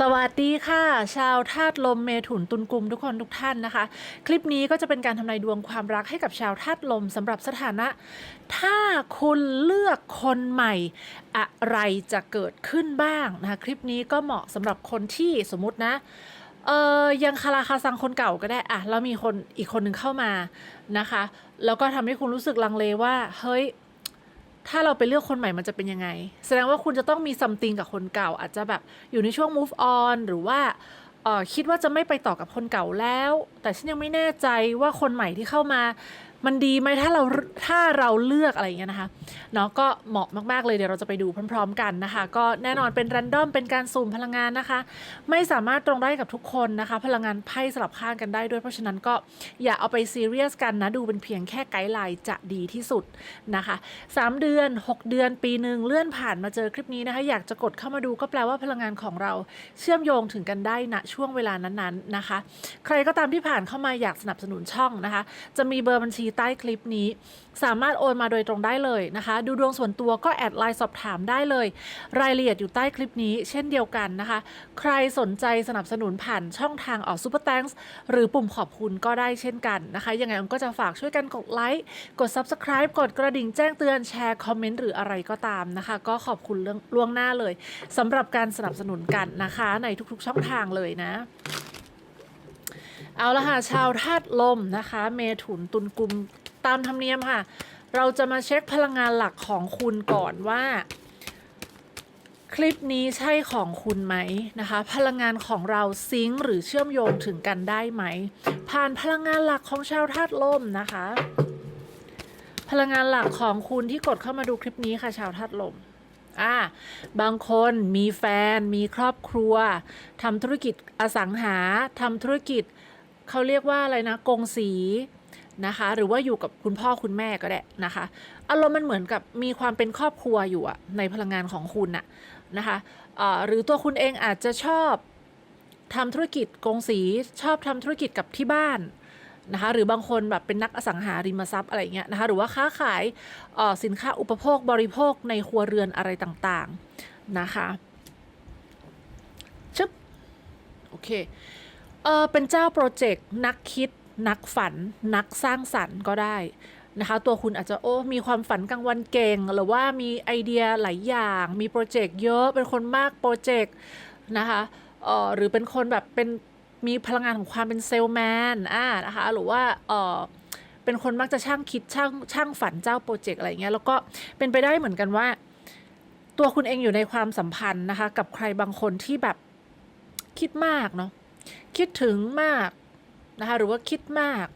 สวัสดีค่ะ ชาวธาตุลมเมถุนตุลกลุ่มทุกคนทุกท่านนะคะ คลิปนี้ก็จะเป็นการทำนายดวงความรักให้กับชาวธาตุลมสำหรับสถานะ ถ้าคุณเลือกคนใหม่ อะไรจะเกิดขึ้นบ้างนะคะคลิปนี้ก็เหมาะสำหรับคนที่สมมตินะเออยังคาราคาซังคนเก่าก็ได้อะแล้วมีคนอีกคนหนึ่งเข้ามานะคะ แล้วก็ทำให้คุณรู้สึกลังเลว่า เฮ้ย ถ้าเราไปเลือกคนใหม่มันจะเป็นยังไง แสดงว่าคุณจะต้องมีซัมติงกับคนเก่า อาจจะแบบอยู่ในช่วง move on หรือว่าคิดว่าจะไม่ไปต่อกับคนเก่าแล้ว แต่ฉันยังไม่แน่ใจว่าคนใหม่ที่เข้ามา มันดีไหมถ้าเราถ้าเราเลือกอะไรอย่างเงี้ยนะคะเนาะก็เหมาะมากๆเลยเดี๋ยวเราจะไปดูพร้อม ๆ กันนะคะ ก็แน่นอนเป็น r รนดอมเป็นการสุ่มพลังงานนะคะ ไม่สามารถตรงได้กับทุกคนนะคะ พลังงานไพ่สลับข้างกันได้ด้วย เพราะฉะนั้นก็อย่าเอาไปซีเรียสกันนะ ดูเป็นเพียงแค่ไกด์ไลน์จะดีที่สุดนะคะ 3 เดือน 6 เดือนปีหนึ่งเลื่อนผ่านมาเจอคลิปนี้นะคะ อยากจะกดเข้ามาดูก็แปลว่าพลังงานของเราเชื่อมโยงถึงกันได้ณช่วงเวลานั้นๆนะคะ ใครก็ตามที่ผ่านเข้ามาอยากสนับสนุนช่องนะคะ จะมีเบอร์บัญชีใต้คลิปนี้ สามารถโอนมาโดยตรงได้เลยนะคะ ดูดวงส่วนตัวก็แอดไลน์สอบถามได้เลย รายละเอียดอยู่ใต้คลิปนี้ เช่นเดียวกันนะคะ ใครสนใจสนับสนุนผ่านช่องทางออกซูเปอร์แตงส์หรือปุ่มขอบคุณก็ได้เช่นกันนะคะ ยังไงอมก็จะฝากช่วยกันกดไลค์กด Subscribe กดกระดิ่งแจ้งเตือนแชร์คอมเมนต์หรืออะไรก็ตามนะคะ ก็ขอบคุณเรื่องล่วงหน้าเลยสำหรับการสนับสนุนกันนะคะ ในทุกๆช่องทางเลยนะ เอาละค่ะชาวธาตุลมนะคะ เมถุนตุลกุมตามธรรมเนียมค่ะ เราจะมาเช็คพลังงานหลักของคุณก่อนว่า คลิปนี้ใช่ของคุณไหมนะคะ พลังงานของเราซิงค์หรือเชื่อมโยงถึงกันได้ไหม ผ่านพลังงานหลักของชาวธาตุลมนะคะ พลังงานหลักของคุณที่กดเข้ามาดูคลิปนี้ค่ะ ชาวธาตุลมอ่าบางคนมีแฟนมีครอบครัวทำธุรกิจอสังหาทำธุรกิจ เขาเรียกว่าอะไรนะกงสีนะคะหรือว่าอยู่กับคุณพ่อคุณแม่ก็ได้นะคะอารมณ์มันเหมือนกับมีความเป็นครอบครัวอยู่อะในพลังงานของคุณน่ะนะคะเอ่อหรือตัวคุณเองอาจจะชอบทำธุรกิจกงสีชอบทำธุรกิจกับที่บ้านนะคะหรือบางคนแบบเป็นนักอสังหาริมทรัพย์อะไรเงี้ยนะคะหรือว่าค้าขายอ่อสินค้าอุปโภคบริโภคในครัวเรือนอะไรต่างๆนะคะชึบโอเค เออเป็นเจ้าโปรเจกต์นักคิด นักฝัน นักสร้างสรรค์ก็ได้นะคะ ตัวคุณอาจจะโอ้มีความฝันกลางวันเก่ง หรือว่ามีไอเดียหลายอย่าง มีโปรเจกต์เยอะเป็นคนมากโปรเจกต์นะคะเออหรือเป็นคนแบบเป็นมีพลังงานของความเป็นเซลแมนอ่านะคะหรือว่าเออเป็นคนมักจะช่างคิดช่างช่างฝันเจ้าโปรเจกต์อะไรเงี้ยแล้วก็เป็นไปได้เหมือนกันว่า ตัวคุณเองอยู่ในความสัมพันธ์นะคะ กับใครบางคนที่แบบคิดมากเนาะ คิดถึงมากนะคะหรือว่าคิดมาก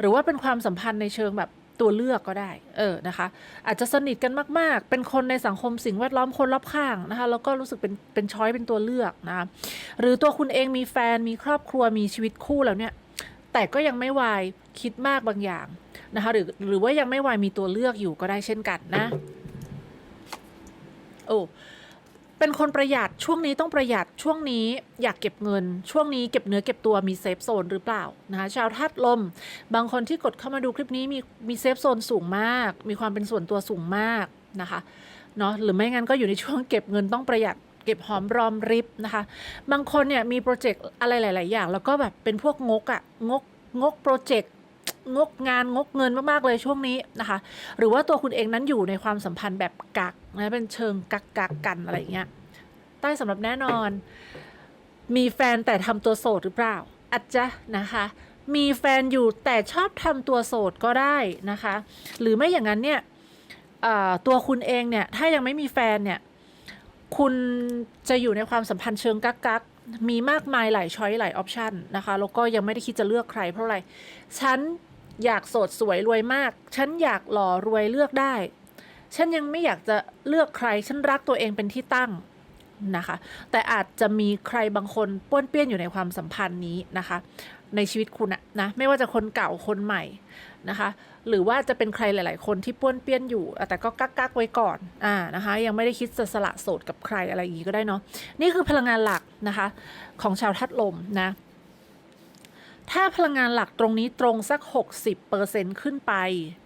หรือว่าเป็นความสัมพันธ์ในเชิงแบบตัวเลือกก็ได้ เออ นะคะ อาจจะสนิทกันมาก ๆ เป็นคนในสังคมสิ่งแวดล้อมคนรอบข้างนะคะ แล้วก็รู้สึกเป็น เป็นช้อยเป็นตัวเลือกนะคะหรือตัวคุณเองมีแฟน มีครอบครัว มีชีวิตคู่แล้วเนี่ย แต่ก็ยังไม่วายคิดมากบางอย่างนะคะ หรือ หรือว่ายังไม่วายมีตัวเลือกอยู่ก็ได้เช่นกันนะ โอ้ เป็นคนประหยัดช่วงนี้ต้องประหยัดช่วงนี้อยากเก็บเงิน ช่วงนี้เก็บเนื้อเก็บตัวมีเซฟโซนหรือเปล่านะคะชาวธาตุลม บางคนที่กดเข้ามาดูคลิปนี้มีมีเซฟโซนสูงมาก มีความเป็นส่วนตัวสูงมากนะคะเนาะหรือไม่งั้นก็อยู่ในช่วงเก็บเงินต้องประหยัดเก็บหอมรอมริบนะคะ บางคนเนี่ยมีโปรเจกต์อะไรหลาย ๆ อย่าง แล้วก็แบบเป็นพวกงกอะงกงกโปรเจกต์ งกงานงกเงินมากๆเลยช่วงนี้นะคะ หรือว่าตัวคุณเองนั้นอยู่ในความสัมพันธ์แบบกักนะเป็นเชิงกักกักกันอะไรเงี้ยใต้สำหรับแน่นอน มีแฟนแต่ทำตัวโสดหรือเปล่าอาจจะนะคะมีแฟนอยู่แต่ชอบทำตัวโสดก็ได้นะคะ หรือไม่อย่างนั้นเนี่ยตัวคุณเองเนี่ยถ้ายังไม่มีแฟนเนี่ยคุณจะอยู่ในความสัมพันธ์เชิงกักกักมีมากมายหลายช้อยหลายออปชันนะคะแล้วก็ยังไม่ได้คิดจะเลือกใครเพราะอะไร ฉัน อยากโสดสวยรวยมาก ฉันอยากหล่อรวยเลือกได้ ฉันยังไม่อยากจะเลือกใคร ฉันรักตัวเองเป็นที่ตั้งนะคะ แต่อาจจะมีใครบางคนป้วนเปี้ยนอยู่ในความสัมพันธ์นี้นะคะ ในชีวิตคุณอะนะไม่ว่าจะคนเก่าคนใหม่นะคะ หรือว่าจะเป็นใครหลาย ๆ คนที่ป้วนเปี้ยนอยู่ แต่ก็กักกักๆไว้ก่อนอ่านะคะ ยังไม่ได้คิดจะสละโสดกับใครอะไรอย่างงี้ก็ได้เนาะนี่คือพลังงานหลักนะคะ ของชาวธาตุลมนะ ถ้าพลังงานหลักตรงนี้ตรงสัก 60%ขึ้นไป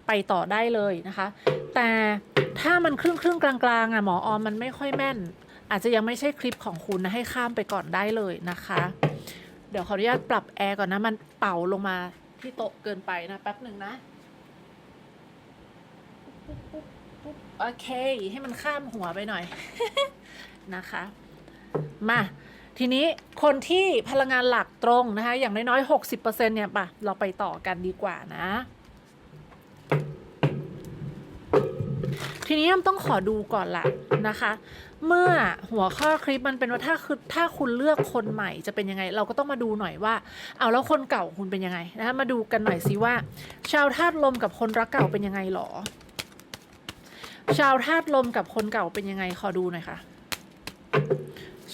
ไปต่อได้เลยนะคะ แต่ถ้ามันครึ่งครึ่งกลางๆอะหมอออมมันไม่ค่อยแม่น อาจจะยังไม่ใช่คลิปของคุณนะให้ข้ามไปก่อนได้เลยนะคะ เดี๋ยวขออนุญาตปรับแอร์ก่อนนะ มันเป่าลงมาที่โต๊ะเกินไปนะ แป๊บหนึ่งนะโอเค ให้มันข้ามหัวไปหน่อยนะคะ มา ทีนี้คนที่พลังงานหลักตรงนะคะ อย่างน้อยๆ 60%เนี่ยปะเราไปต่อกันดีกว่านะ ทีนี้ยต้องขอดูก่อนละนะคะ เมื่อหัวข้อคลิปมันเป็นว่าถ้าคือถ้าคุณเลือกคนใหม่จะเป็นยังไง เราก็ต้องมาดูหน่อยว่า เอาแล้วคนเก่าคุณเป็นยังไงนะคะมาดูกันหน่อยสิว่า ชาวธาตุลมกับคนรักเก่าเป็นยังไงหรอ ชาวธาตุลมกับคนเก่าเป็นยังไงขอดูหน่อยค่ะ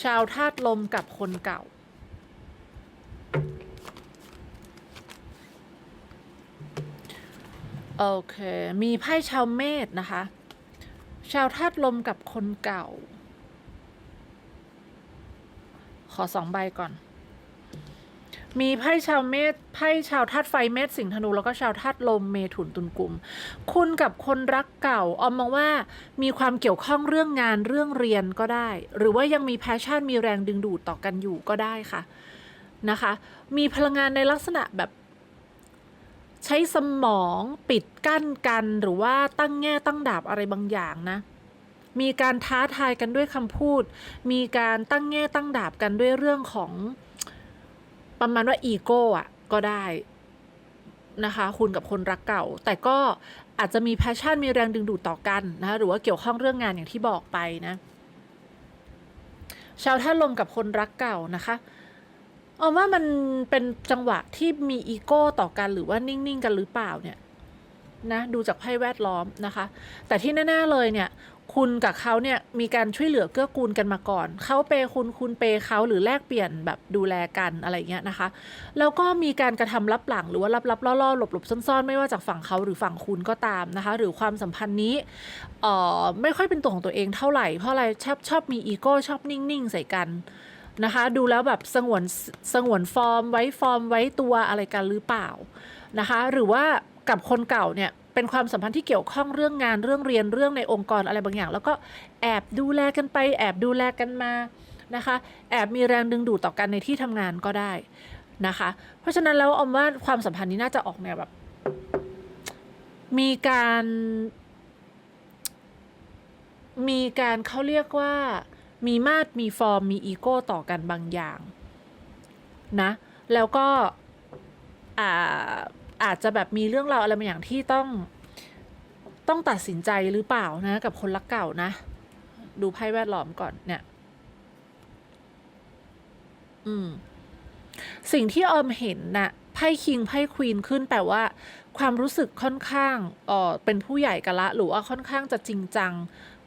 ชาวธาตุลมกับคนเก่า โอเค มีไพ่ชาวเมษนะคะ ชาวธาตุลมกับคนเก่า ขอสองใบก่อน มีไพ่ชาวเมษไพ่ชาวธาตุไฟเมษสิงห์ธนูแล้วก็ชาวธาตุลมเมถุนตุลกุม คุณกับคนรักเก่าออมมองว่ามีความเกี่ยวข้องเรื่องงานเรื่องเรียนก็ได้ หรือว่ายังมีแพชชั่นมีแรงดึงดูดต่อกันอยู่ก็ได้ค่ะนะคะ มีพลังงานในลักษณะแบบใช้สมองปิดกั้นกันหรือว่าตั้งแง่ตั้งดาบอะไรบางอย่างนะ มีการท้าทายกันด้วยคำพูด มีการตั้งแง่ตั้งดาบกันด้วยเรื่องของ ประมาณว่าอีโก้อะก็ได้นะคะ คุณกับคนรักเก่า แต่ก็อาจจะมีแพชชั่นมีแรงดึงดูดต่อกันนะคะหรือว่าเกี่ยวข้องเรื่องงานอย่างที่บอกไปนะ ชาวท่าลมกับคนรักเก่านะคะเอาว่ามันเป็นจังหวะที่มีอีโก้ต่อกันหรือว่านิ่ง ๆ กันหรือเปล่าเนี่ยนะดูจากไพ่แวดล้อมนะคะ แต่ที่แน่ ๆ เลยเนี่ย คุณกับเขาเนี่ยมีการช่วยเหลือเกื้อกูลกันมาก่อน เขาเปย์คุณคุณเปย์เขาหรือแลกเปลี่ยนแบบดูแลกันอะไรเงี้ยนะคะ แล้วก็มีการกระทำลับหลังหรือว่าลับๆล่อๆหลบๆซ่อนๆ ไม่ว่าจากฝั่งเขาหรือฝั่งคุณก็ตามนะคะ หรือความสัมพันธ์นี้เอ่อไม่ค่อยเป็นตัวของตัวเองเท่าไหร่เพราะอะไรชอบชอบมีอีโก้ชอบนิ่งๆ ใส่กันนะคะ ดูแล้วแบบสงวนสงวนฟอร์มไว้ฟอร์มไว้ตัวอะไรกันหรือเปล่านะคะ หรือว่ากับคนเก่าเนี่ย เป็นความสัมพันธ์ที่เกี่ยวข้องเรื่องงานเรื่องเรียนเรื่องในองค์กรอะไรบางอย่าง แล้วก็แอบดูแลกันไป แอบดูแลกันมานะคะ แอบมีแรงดึงดูดต่อกันในที่ทำงานก็ได้นะคะ เพราะฉะนั้นแล้วอมว่าความสัมพันธ์นี้น่าจะออกแนวแบบ มีการ มีการเขาเรียกว่า มีมาตรมีฟอร์ม มีอีโก้ต่อกันบางอย่างนะ แล้วก็อา อาจจะแบบมีเรื่องราวอะไรบางอย่างที่ต้องต้องตัดสินใจหรือเปล่านะ กับคนรักเก่านะ ดูไพ่แวดล้อมก่อนเนี่ย อืม สิ่งที่ออมเห็นน่ะไพ่คิงไพ่ควีนขึ้นแปลว่า ความรู้สึกค่อนข้างเออเป็นผู้ใหญ่กันละ หรือว่าค่อนข้างจะจริงจัง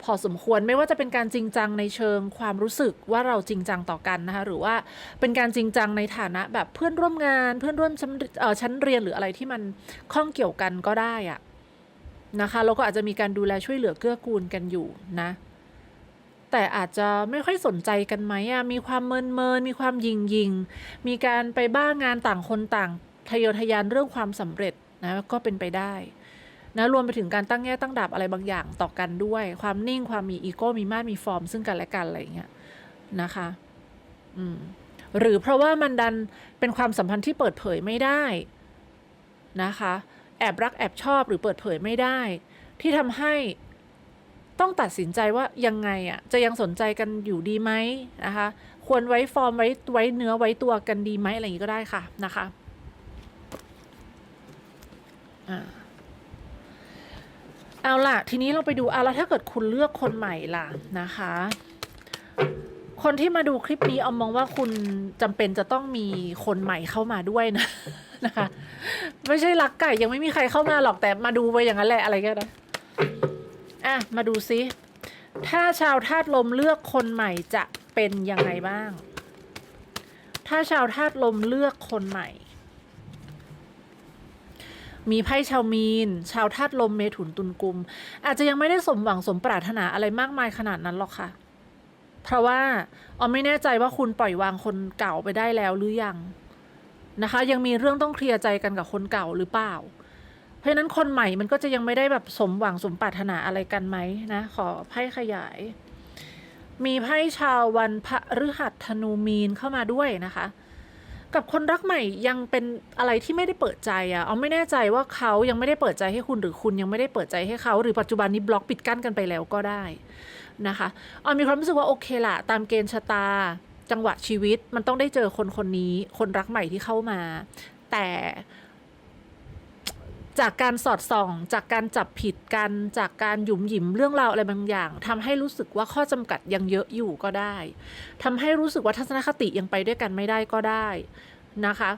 พอสมควรไม่ว่าจะเป็นการจริงจังในเชิงความรู้สึกว่าเราจริงจังต่อกันนะคะหรือว่าเป็นการจริงจังในฐานะแบบเพื่อนร่วมงาน เพื่อนร่วมชั้นเอ่อชั้นเรียนหรืออะไรที่มันข้องเกี่ยวกันก็ได้อะนะคะแล้วก็อาจจะมีการดูแลช่วยเหลือเกื้อกูลกันอยู่นะแต่อาจจะไม่ค่อยสนใจกันไหมอะมีความเมินเมินมีความยิงยิง มีการไปบ้างงานต่างคนต่างทะเยอทะยานเรื่องความสำเร็จนะก็เป็นไปได้ นะรวมไปถึงการตั้งแง่ตั้งดาบอะไรบางอย่างต่อกันด้วย ความนิ่งความมีอีโก้มีมาตรมีฟอร์ม ซึ่งกันและกันอะไรอย่างเงี้ยนะคะอืมหรือเพราะว่ามันดันเป็นความสัมพันธ์ที่เปิดเผยไม่ได้นะคะ แอบรักแอบชอบหรือเปิดเผยไม่ได้ ที่ทำให้ต้องตัดสินใจว่ายังไงอะ่ะจะยังสนใจกันอยู่ดีไหมนะคะ ควรไว้ฟอร์มไว้ไว้เนื้อไว้ตัวกันดีไหมอะไรอย่างนี้ก็ได้ค่ะนะคะอ่า เอาล่ะ ทีนี้เราไปดูเอาแล้วถ้าเกิดคุณเลือกคนใหม่ล่ะนะคะ คนที่มาดูคลิปนี้เอามองว่าคุณจำเป็นจะต้องมีคนใหม่เข้ามาด้วยนะนะคะ ไม่ใช่รักไก่ยังไม่มีใครเข้ามาหรอกแต่มาดูไปอย่างนั้นแหละอะไรก็ได้อะมาดูซิถ้าชาวธาตุลมเลือกคนใหม่จะเป็นยังไงบ้าง ถ้าชาวธาตุลมเลือกคนใหม่ มีไพ่ชาวมีน ชาวธาตุลมเมถุนตุลกุม อาจจะยังไม่ได้สมหวังสมปรารถนาอะไรมากมายขนาดนั้นหรอกค่ะ เพราะว่าออมไม่แน่ใจว่าคุณปล่อยวางคนเก่าไปได้แล้วหรือยังนะคะ ยังมีเรื่องต้องเคลียร์ใจกันกับคนเก่าหรือเปล่า เพราะนั้นคนใหม่มันก็จะยังไม่ได้แบบสมหวังสมปรารถนาอะไรกันไหมนะ ขอไพ่ขยาย มีไพ่ชาววันพระฤหัสธนูมีนเข้ามาด้วยนะคะ กับคนรักใหม่ยังเป็นอะไรที่ไม่ได้เปิดใจอะเอาไม่แน่ใจว่าเขายังไม่ได้เปิดใจให้คุณหรือคุณยังไม่ได้เปิดใจให้เขา หรือปัจจุบันนี้บล็อกปิดกั้นกันไปแล้วก็ได้นะคะเอามีความรู้สึกว่าโอเคละตามเกณฑ์ชะตา จังหวะชีวิตมันต้องได้เจอคนคนนี้ คนรักใหม่ที่เข้ามา แต่ จากการสอดส่อง จากการจับผิดกัน จากการหยุมหยิมเรื่องราวอะไรบางอย่างทำให้รู้สึกว่าข้อจำกัดยังเยอะอยู่ก็ได้ทำให้รู้สึกว่าทัศนคติยังไปด้วยกันไม่ได้ก็ได้นะคะ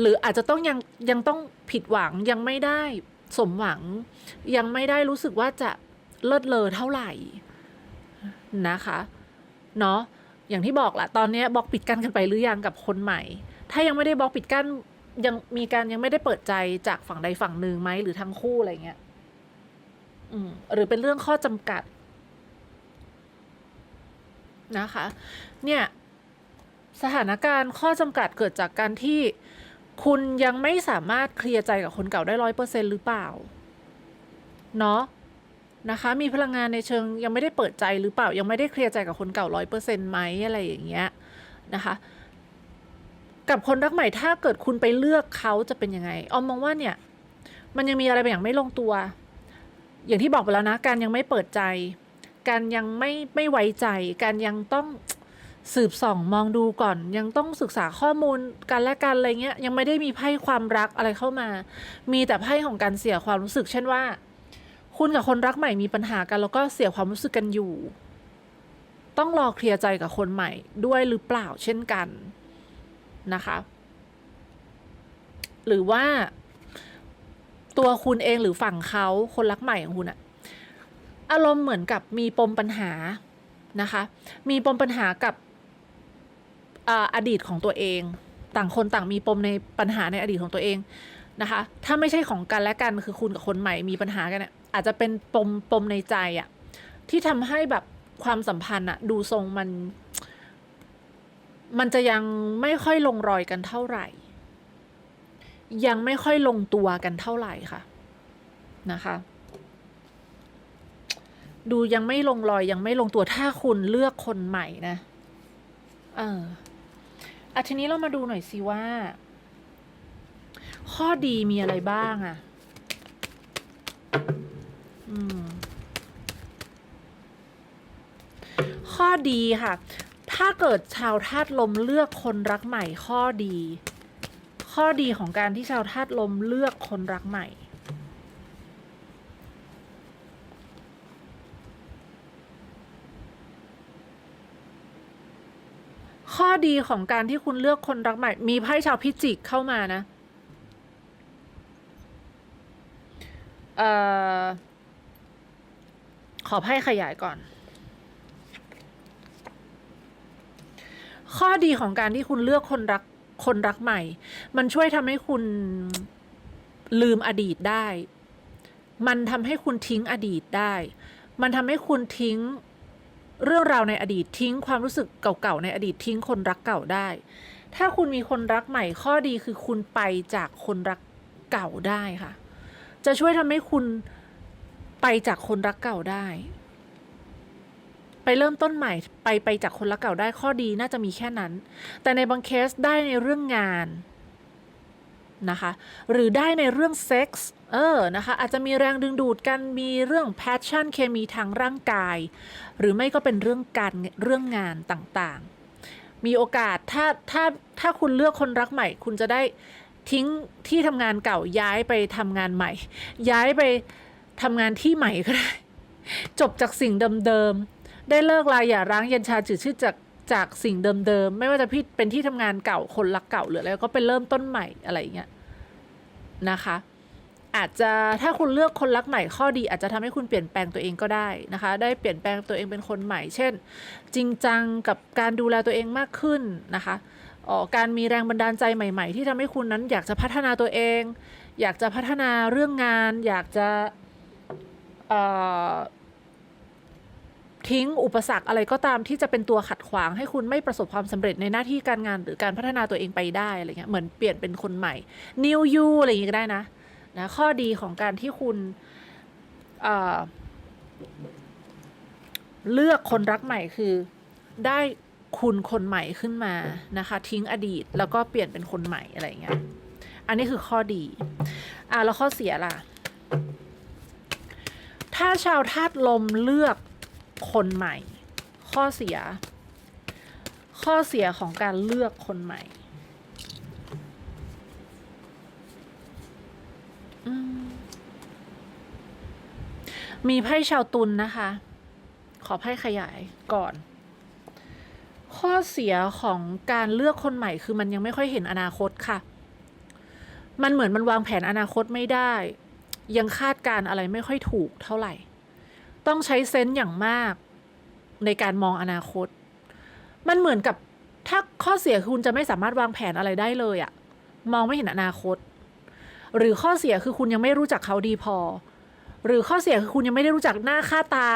หรืออาจจะต้องยังยังต้องผิดหวังยังไม่ได้สมหวัง ยังไม่ได้รู้สึกว่าจะเลิศเลอเท่าไหร่นะคะเนาะอย่างที่บอกแหละตอนนี้บล็อกปิดกั้นกันไปหรือยังกับคนใหม่ ถ้ายังไม่ได้บล็อกปิดกั้น ยังมีการยังไม่ได้เปิดใจจากฝั่งใดฝั่งหนึ่งไหมหรือทั้งคู่อะไรเงี้ยอืมหรือเป็นเรื่องข้อจำกัดนะคะ เนี่ย สถานการณ์ข้อจำกัดเกิดจากการที่คุณยังไม่สามารถเคลียร์ใจกับคนเก่าได้ร้อยเปอร์เซ็นหรือเปล่า เนาะนะคะ มีพลังงานในเชิงยังไม่ได้เปิดใจหรือเปล่า ยังไม่ได้เคลียร์ใจกับคนเก่าร้อยเปอร์เซ็นไหมอะไรอย่างเงี้ยนะคะ กับคนรักใหม่ถ้าเกิดคุณไปเลือกเขาจะเป็นยังไงออมมองว่าเนี่ย มันยังมีอะไรบางอย่างไม่ลงตัว อย่างที่บอกไปแล้วนะ การยังไม่เปิดใจ การยังไม่ไม่ไว้ใจ การยังต้องสืบส่องมองดูก่อน ยังต้องศึกษาข้อมูลกันและกันอะไรเงี้ย ยังไม่ได้มีไพ่ความรักอะไรเข้ามา มีแต่ไพ่ของการเสียความรู้สึก เช่นว่า คุณกับคนรักใหม่มีปัญหากันแล้วก็เสียความรู้สึกกันอยู่ ต้องรอเคลียร์ใจกับคนใหม่ด้วยหรือเปล่าเช่นกัน นะคะ หรือว่าตัวคุณเองหรือฝั่งเขาคนรักใหม่ของคุณอะอารมณ์เหมือนกับมีปมปัญหานะคะ มีปมปัญหากับออดีตของตัวเอง ต่างคนต่างมีปมในปัญหาในอดีตของตัวเองนะคะ ถ้าไม่ใช่ของกันและกันคือคุณกับคนใหม่มีปัญหากันเนี่ยอาจจะเป็นปมปมในใจอะที่ทำให้แบบความสัมพันธ์อะดูทรงมัน มันจะยังไม่ค่อยลงรอยกันเท่าไหร่ ยังไม่ค่อยลงตัวกันเท่าไหร่ค่ะนะคะ ดูยังไม่ลงรอยยังไม่ลงตัวถ้าคุณเลือกคนใหม่นะ เอออะทีนี้เรามาดูหน่อยสิว่า ข้อดีมีอะไรบ้างอะอืมข้อดีค่ะ ถ้าเกิดชาวธาตุลมเลือกคนรักใหม่ข้อดี ข้อดีของการที่ชาวธาตุลมเลือกคนรักใหม่ข้อดีของการที่คุณเลือกคนรักใหม่ มีไพ่ชาวพิจิกเข้ามานะ เอ่อ ขอไพ่ขยายก่อน ข้อดีของการที่คุณเลือกคนรักคนรักใหม่ มันช่วยทำให้คุณลืมอดีตได้ มันทำให้คุณทิ้งอดีตได้ มันทำให้คุณทิ้งเรื่องราวในอดีตทิ้งความรู้สึกเก่าๆในอดีตทิ้งคนรักเก่าได้ ถ้าคุณมีคนรักใหม่ข้อดีคือคุณไปจากคนรักเก่าได้ค่ะ จะช่วยทำให้คุณไปจากคนรักเก่าได้ ไปเริ่มต้นใหม่ไปไปจากคนรักเก่าได้ข้อดีน่าจะมีแค่นั้น แต่ในบางเคสได้ในเรื่องงานนะคะหรือได้ในเรื่องเซ็กส์เออนะคะอาจจะมีแรงดึงดูดกันมีเรื่องแพชชั่นเคมีทางร่างกาย หรือไม่ก็เป็นเรื่องการเรื่องงานต่างๆ มีโอกาสถ้าถ้าถ้าคุณเลือกคนรักใหม่ คุณจะได้ทิ้งที่ทำงานเก่าย้ายไปทำงานใหม่ ย้ายไปทำงานที่ใหม่ก็ได้จบจากสิ่งเดิมๆ ได้เลิกลาอย่าร้างเย็นชาจืดชืดจากจากสิ่งเดิมๆ ไม่ว่าจะพี่เป็นที่ทำงานเก่าคนรักเก่าหรืออะไรก็เป็นเริ่มต้นใหม่อะไรอย่างเงี้ยนะคะ อาจจะถ้าคุณเลือกคนรักใหม่ข้อดี อาจจะทำให้คุณเปลี่ยนแปลงตัวเองก็ได้นะคะ ได้เปลี่ยนแปลงตัวเองเป็นคนใหม่ เช่น จริงจังกับการดูแลตัวเองมากขึ้นนะคะออการมีแรงบันดาลใจใหม่ ๆ ที่ทำให้คุณนั้นอยากจะพัฒนาตัวเอง อยากจะพัฒนาเรื่องงาน อยากจะออ ทิ้งอุปสรรคอะไรก็ตามที่จะเป็นตัวขัดขวางให้คุณไม่ประสบความสำเร็จในหน้าที่การงานหรือการพัฒนาตัวเองไปได้อะไรเงี้ยเหมือนเปลี่ยนเป็นคนใหม่ new you อะไรอย่างงี้ก็ได้นะนะข้อดีของการที่คุณเลือกคนรักใหม่คือได้คุณคนใหม่ขึ้นมานะคะ ทิ้งอดีตแล้วก็เปลี่ยนเป็นคนใหม่อะไรเงี้ยอันนี้คือข้อดี อะแล้วข้อเสียล่ะ ถ้าชาวธาตุลมเลือก คนใหม่ ข้อเสีย ข้อเสียของการเลือกคนใหม่มีไพ่ชาวตุลนนะคะ ขอไพ่ขยายก่อน ข้อเสียของการเลือกคนใหม่คือมันยังไม่ค่อยเห็นอนาคตค่ะ มันเหมือนมันวางแผนอนาคตไม่ได้ ยังคาดการณ์อะไรไม่ค่อยถูกเท่าไหร่ ต้องใช้เซนส์อย่างมากในการมองอนาคต มันเหมือนกับถ้าข้อเสียคือคุณจะไม่สามารถวางแผนอะไรได้เลยอะมองไม่เห็นอนาคต หรือข้อเสียคือคุณยังไม่รู้จักเขาดีพอ หรือข้อเสียคือคุณยังไม่ได้รู้จักหน้าค่าตา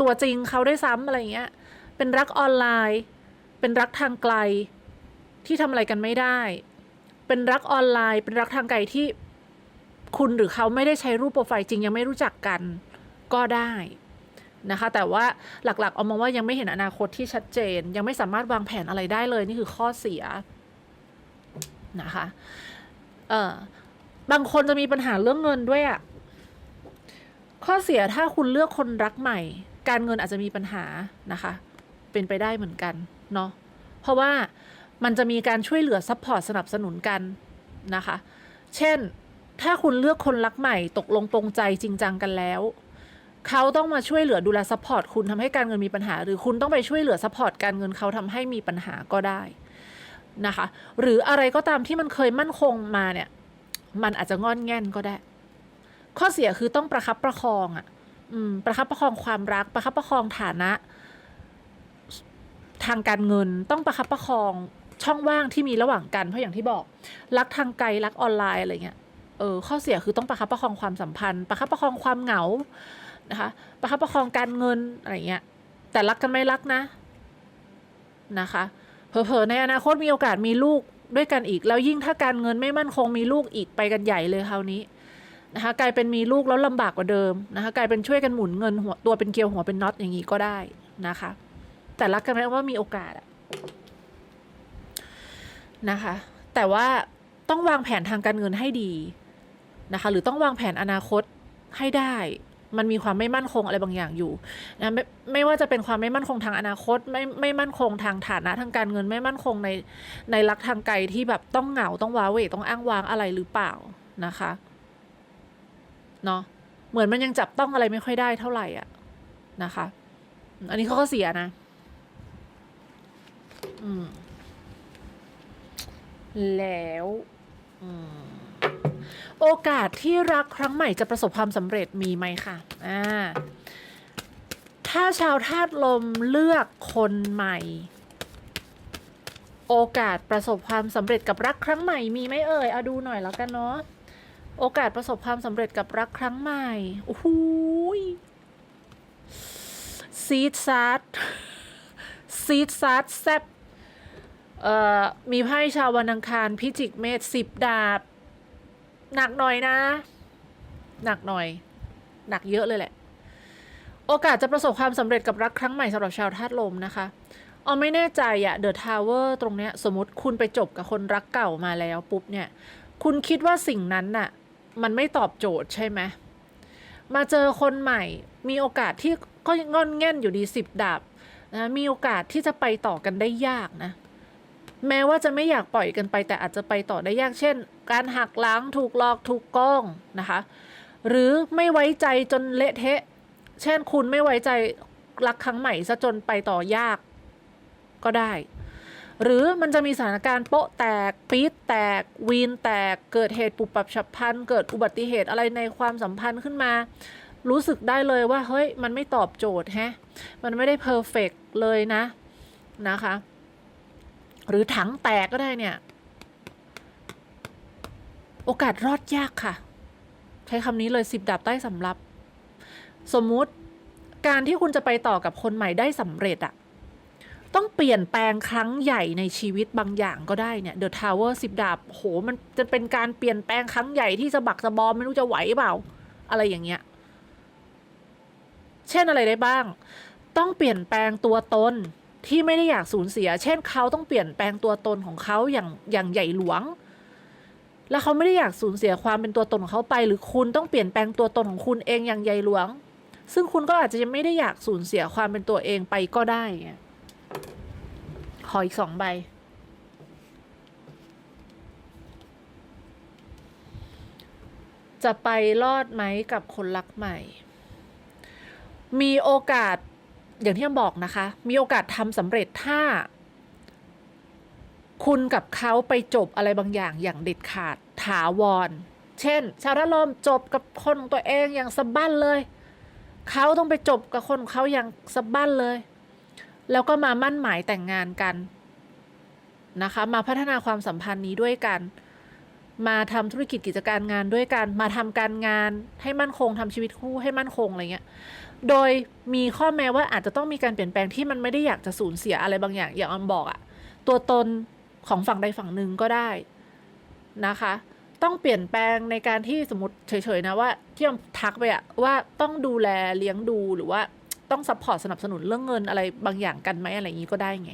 ตัวจริงเขาได้วยซ้ำอะไรเงี้ย เป็นรักออนไลน์ เป็นรักทางไกลที่ทำอะไรกันไม่ได้ เป็นรักออนไลน์ เป็นรักทางไกลที่คุณหรือเขาไม่ได้ใช้รูปโปรไฟล์จริงยังไม่รู้จักกัน ก็ได้นะคะ แต่ว่าหลักๆ เอามองว่ายังไม่เห็นอนาคตที่ชัดเจน ยังไม่สามารถวางแผนอะไรได้เลย นี่คือข้อเสียนะคะเออบางคนจะมีปัญหาเรื่องเงินด้วยอะข้อเสียถ้าคุณเลือกคนรักใหม่ การเงินอาจจะมีปัญหานะคะ เป็นไปได้เหมือนกันเนาะเพราะว่ามันจะมีการช่วยเหลือซัพพอร์ตสนับสนุนกันนะคะ เช่น ถ้าคุณเลือกคนรักใหม่ ตกลงปรงใจจริงจังกันแล้ว เขาต้องมาช่วยเหลือดูแลซัพพอร์ตคุณทำให้การเงินมีปัญหา หรือคุณต้องไปช่วยเหลือซัพพอร์ตการเงินเขาทำให้มีปัญหาก็ได้นะคะ หรืออะไรก็ตามที่มันเคยมั่นคงมาเนี่ย มันอาจจะงอนแง่นก็ได้ ข้อเสียคือต้องประคับประคองอะ่ะอืมประคับประคองความรัก ประคับประคองฐานะ ทางการเงินต้องประคับประคองช่องว่างที่มีระหว่างกันเพราะอย่างที่บอก รักทางไกลรักออนไลน์อะไรเงี้ยเออข้อเสียคือต้องประคับประคองความสัมพันธ์ ประคับประคองความเหงา นะคะประคับประคองการเงินอะไรเงี้ยแต่รักกันไม่รักนะนะคะเผลอๆในอนาคตมีโอกาสมีลูกด้วยกันอีก แล้วยิ่งถ้าการเงินไม่มั่นคงมีลูกอีกไปกันใหญ่เลยคราวนี้นะคะกลายเป็นมีลูกแล้วลำบากกว่าเดิมนะคะกลายเป็นช่วยกันหมุนเงินหัวตัวเป็นเกลียวหัวเป็นน็อตอย่างนี้ก็ได้นะคะ แต่รักกันไหมว่ามีโอกาสอะนะคะ แต่ว่าต้องวางแผนทางการเงินให้ดีนะคะ หรือต้องวางแผนอนาคตให้ได้ มันมีความไม่มั่นคงอะไรบางอย่างอยู่นะไม่ไม่ว่าจะเป็นความไม่มั่นคงทางอนาคต ไม่ไม่มั่นคงทางฐานะทางการเงินไม่มั่นคงในในรักทางไกลที่แบบต้องเหงาต้องว้าเหวต้องอ้างว้างอะไรหรือเปล่านะคะเนาะเหมือนมันยังจับต้องอะไรไม่ค่อยได้เท่าไหร่อะนะคะ อันนี้เขาก็เสียนะ อืม แล้ว อืม โอกาสที่รักครั้งใหม่จะประสบความสำเร็จมีไหมคะอ่าถ้าชาวธาตุลมเลือกคนใหม่ โอกาสประสบความสำเร็จกับรักครั้งใหม่มีไหมเอ่ยเอาดูหน่อยแล้วกันเนาะโอกาสประสบความสำเร็จกับรักครั้งใหม่โอ้โหยซีดซัดซีดซัดแซบเอ่อมีไพ่ชาววันอังคารพิจิกเมษสิบดาบ หนักหน่อยนะ หนักหน่อย หนักเยอะเลยแหละ โอกาสจะประสบความสำเร็จกับรักครั้งใหม่สำหรับชาวธาตุลมนะคะออไม่แน่ใจอะเดอะทาวเวอร์ตรงเนี้ยสมมติคุณไปจบกับคนรักเก่ามาแล้วปุ๊บเนี่ย คุณคิดว่าสิ่งนั้นน่ะ มันไม่ตอบโจทย์ใช่ไหมมาเจอคนใหม่ มีโอกาสที่ก็งอนแง่นอยู่ดีสิบดาบนะมีโอกาสที่จะไปต่อกันได้ยากนะ แม้ว่าจะไม่อยากปล่อยกันไป แต่อาจจะไปต่อได้ยากเช่น การหักหลังถูกหลอกถูกโกงนะคะ หรือไม่ไว้ใจจนเละเทะ เช่นคุณไม่ไว้ใจรักครั้งใหม่ซะจนไปต่อยากก็ได้ หรือมันจะมีสถานการณ์โป๊ะแตกปี๊ดแตก วีนแตก เกิดเหตุปุบปับฉับพลัน เกิดอุบัติเหตุอะไรในความสัมพันธ์ขึ้นมา รู้สึกได้เลยว่า เฮ้ย มันไม่ตอบโจทย์แฮะ มันไม่ได้เพอร์เฟกเลยนะนะคะ หรือถังแตกก็ได้เนี่ย โอกาสรอดยากค่ะ ใช้คำนี้เลยสิบดาบใต้สำรับ สมมุติการที่คุณจะไปต่อกับคนใหม่ได้สำเร็จอะต้องเปลี่ยนแปลงครั้งใหญ่ในชีวิตบางอย่างก็ได้เนี่ย The Tower สิบดาบโหมันจะเป็นการเปลี่ยนแปลงครั้งใหญ่ที่สะบักสะบอมไม่รู้จะไหวเปล่า อะไรอย่างเงี้ย เช่นอะไรได้บ้าง ต้องเปลี่ยนแปลงตัวตน ที่ไม่ได้อยากสูญเสีย เช่นเขาต้องเปลี่ยนแปลงตัวตนของเขาอย่างอย่างใหญ่หลวง แล้วเขาไม่ได้อยากสูญเสียความเป็นตัวตนของเขาไป หรือคุณต้องเปลี่ยนแปลงตัวตนของคุณเองอย่างใหญ่หลวง ซึ่งคุณก็อาจจะไม่ได้อยากสูญเสียความเป็นตัวเองไปก็ได้ขออีกสองใบจะไปรอดไหมกับคนรักใหม่ มีโอกาส อย่างที่บอกนะคะ มีโอกาสทำสำเร็จถ้า คุณกับเขาไปจบอะไรบางอย่างอย่างเด็ดขาดถาวร เช่น ชาวทัลมจบกับคนของตัวเองอย่างสะบั้นเลย เขาต้องไปจบกับคนของเขาอย่างสะบั้นเลย แล้วก็มามั่นหมายแต่งงานกันนะคะ มาพัฒนาความสัมพันธ์นี้ด้วยกัน มาทำธุรกิจกิจการงานด้วยกัน มาทำการงานให้มั่นคงทำชีวิตคู่ให้มั่นคงอะไรเงี้ย โดยมีข้อแม้ว่าอาจจะต้องมีการเปลี่ยนแปลงที่มันไม่ได้อยากจะสูญเสียอะไรบางอย่างอย่างออมบอกอะตัวตนของฝั่งใดฝั่งหนึ่งก็ได้นะคะ ต้องเปลี่ยนแปลงในการที่สมมติเฉยๆนะว่าที่ออมทักไปอะว่าต้องดูแลเลี้ยงดูหรือว่าต้องซัพพอร์ตสนับสนุนเรื่องเงินอะไรบางอย่างกันไหมอะไรอย่างนี้ก็ได้ไง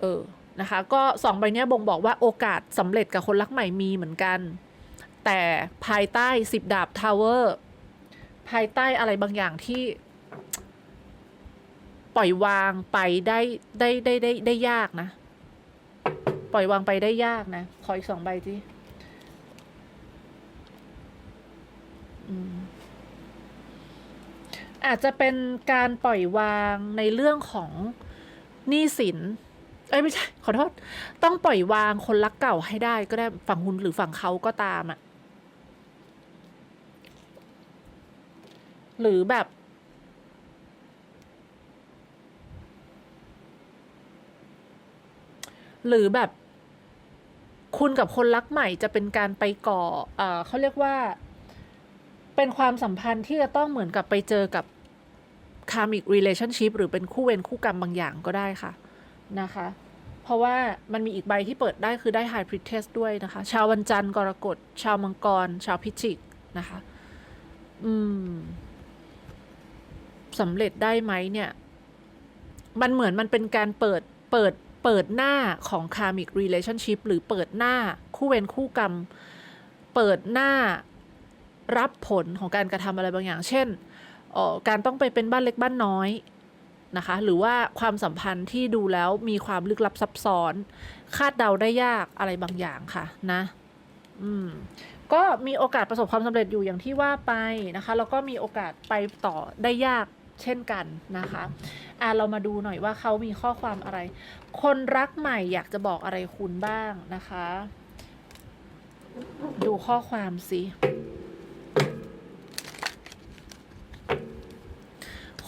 เออ นะคะ ก็สองใบนี้บ่งบอกว่าโอกาสสำเร็จกับคนรักใหม่มีเหมือนกัน แต่ภายใต้สิบดาบทาวเวอร์ภายใต้อะไรบางอย่างที่ปล่อยวางไปได้ได้ได้ได้ได้ยากนะ ปล่อยวางไปได้ยากนะ ขออีกสองใบจีอาจจะเป็นการปล่อยวางในเรื่องของหนี้สิน เอ้ยไม่ใช่ขอโทษ ต้องปล่อยวางคนรักเก่าให้ได้ก็ได้ฝั่งคุณหรือฝั่งเขาก็ตามอะหรือแบบ หรือแบบ คุณกับคนรักใหม่จะเป็นการไปก่อเอ่อเขาเรียกว่า เป็นความสัมพันธ์ที่จะต้องเหมือนกับไปเจอกับ karmic relationship หรือเป็นคู่เวรคู่กรรมบางอย่างก็ได้ค่ะนะคะ เพราะว่ามันมีอีกใบที่เปิดได้คือได้ High Priestess ด้วยนะคะ ชาววันจันทร์กรกฎ ชาวมังกร ชาวพิจิกนะคะ อืมสำเร็จได้ไหมเนี่ย มันเหมือนมันเป็นการเปิดเปิดเปิดหน้าของ karmic relationship หรือเปิดหน้าคู่เวรคู่กรรม เปิดหน้ารับผลของการกระทำอะไรบางอย่าง เช่นออการต้องไปเป็นบ้านเล็กบ้านน้อย นะคะ หรือว่าความสัมพันธ์ที่ดูแล้วมีความลึกลับซับซ้อน คาดเดาได้ยากอะไรบางอย่างค่ะนะ อืมก็มีโอกาสประสบความสำเร็จอยู่อย่างที่ว่าไปนะคะแล้วก็มีโอกาสไปต่อได้ยากเช่นกันนะคะอะเรามาดูหน่อยว่าเขามีข้อความอะไร คนรักใหม่อยากจะบอกอะไรคุณบ้างนะคะ ดูข้อความสิ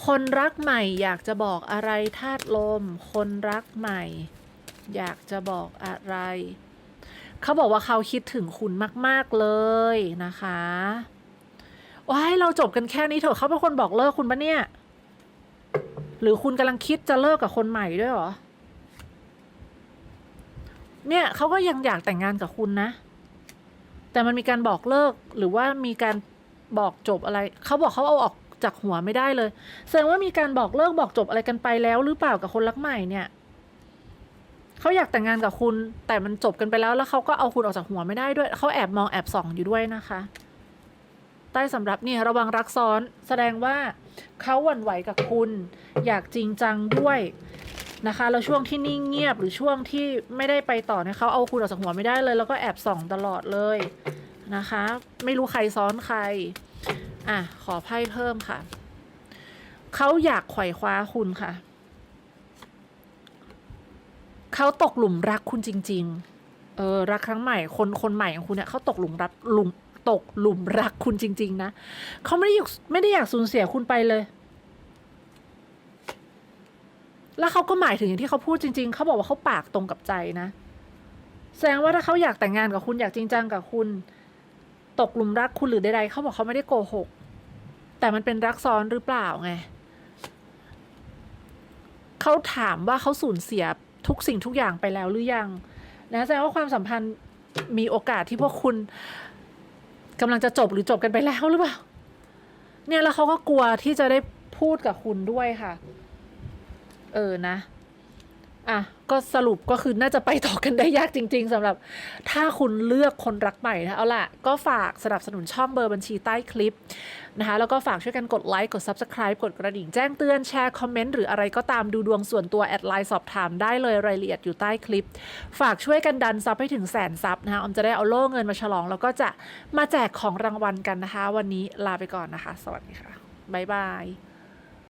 คนรักใหม่อยากจะบอกอะไรธาตุลม คนรักใหม่ อยากจะบอกอะไร เขาบอกว่าเขาคิดถึงคุณมาก ๆ เลยนะคะว้ายเราจบกันแค่นี้เถอะเขาเป็นคนบอกเลิกคุณปะเนี่ย หรือคุณกำลังคิดจะเลิกกับคนใหม่ด้วยเหรอ เนี่ยเขาก็ยังอยากแต่งงานกับคุณนะ แต่มันมีการบอกเลิกหรือว่ามีการบอกจบอะไร เขาบอกเขาเอาออก จากหัวไม่ได้เลย แสดงว่ามีการบอกเลิกบอกจบอะไรกันไปแล้วหรือเปล่ากับคนรักใหม่เนี่ยเขาอยากแต่งงานกับคุณ แต่มันจบกันไปแล้ว แล้วเขาก็เอาคุณออกจากหัวไม่ได้ด้วยเขาแอบมองแอบส่องอยู่ด้วยนะคะ ใต้สำรับเนี่ยระวังรักซ้อน แสดงว่าเขาหวั่นไหวกับคุณ อยากจริงจังด้วยนะคะแล้วช่วงที่นิ่งเงียบหรือช่วงที่ไม่ได้ไปต่อเนี่ยเขาเอาคุณออกจากหัวไม่ได้เลย แล้วก็แอบส่องตลอดเลยนะคะ ไม่รู้ใครซ้อนใคร อะ ขอไพ่เพิ่มค่ะ เขาอยากไขว่คว้าคุณค่ะ เขาตกหลุมรักคุณจริง ๆ เออ รักครั้งใหม่ คนคนใหม่ของคุณเนี่ยเขาตกหลุมรักหลุมตกหลุมรักคุณจริง ๆ นะเขาไม่ได้อยากไม่ได้อยากสูญเสียคุณไปเลย แล้วเขาก็หมายถึงอย่างที่เขาพูดจริง ๆ เขาบอกว่าเขาปากตรงกับใจนะ แสดงว่าถ้าเขาอยากแต่งงานกับคุณอยากจริงจังกับคุณ ตกหลุมรักคุณหรือใดๆเขาบอกเขาไม่ได้โกหก แต่มันเป็นรักซ้อนหรือเปล่าไงเขาถามว่าเขาสูญเสียทุกสิ่งทุกอย่างไปแล้วหรือยัง นะแสดงว่าความสัมพันธ์มีโอกาสที่พวกคุณกำลังจะจบหรือจบกันไปแล้วหรือเปล่า เนี่ยแล้วเขาก็กลัวที่จะได้พูดกับคุณด้วยค่ะ เออนะ อะก็สรุปก็คือน่าจะไปต่อกันได้ยากจริง ๆสำหรับถ้าคุณเลือกคนรักใหม่นะเอาล่ะ ก็ฝากสนับสนุนช่องเบอร์บัญชีใต้คลิปนะคะแล้วก็ฝากช่วยกันกดไลค์กด Subscribe กดกระดิ่งแจ้งเตือนแชร์คอมเมนต์หรืออะไรก็ตามดูดวงส่วนตัวแอดไลน์สอบถามได้เลยรายละเอียดอยู่ใต้คลิป ฝากช่วยกันดันซับให้ถึงแสนซับนะคะออมจะได้เอาโล่เงินมาฉลอง แล้วก็จะมาแจกของรางวัลกันนะคะ วันนี้ลาไปก่อนนะคะ สวัสดีค่ะบ๊ายบาย